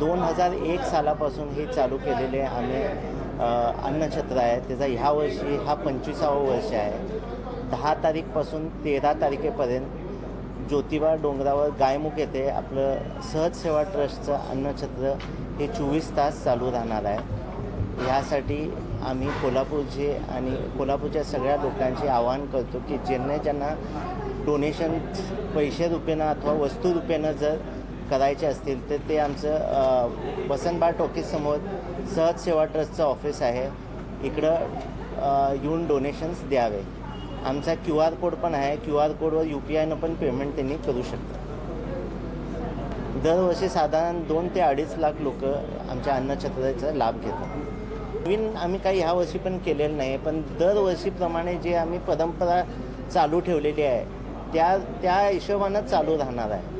दोन हजार एक सालापासून हे चालू केलेले आम्ही अन्नछत्र आहे. त्याचा ह्या वर्षी हा पंचवीसावं वर्ष आहे. दहा तारीखपासून तेरा तारखेपर्यंत ज्योतिबा डोंगरावर गायमुख येथे आपलं सहज सेवा ट्रस्टचं अन्नछत्र हे चोवीस तास चालू राहणार आहे. ह्यासाठी आम्ही कोल्हापूरचे आणि कोल्हापूरच्या सगळ्या लोकांचे आवाहन करतो की ज्यांना ज्यांना डोनेशन पैसे रुपेनं अथवा वस्तू रुपेनं जर करायचे असतील तर ते आमचं अ, वसंतबाळ टॉकीजसमोर सहज सेवा ट्रस्टचं ऑफिस आहे. इकडं येऊन डोनेशन्स द्यावे. आमचा क्यू आर कोड पण आहे. क्यू आर कोडवर यू पी आयनं पण पेमेंट त्यांनी करू शकतात. दरवर्षी साधारण दोन ते अडीच लाख लोक आमच्या अन्नछत्राचा लाभ घेतात. नवीन आम्ही काही ह्या वर्षी पण केलेलं नाही पण दरवर्षीप्रमाणे जे आम्ही परंपरा चालू ठेवलेली आहे त्या त्या हिशोबानं चालू राहणार आहे.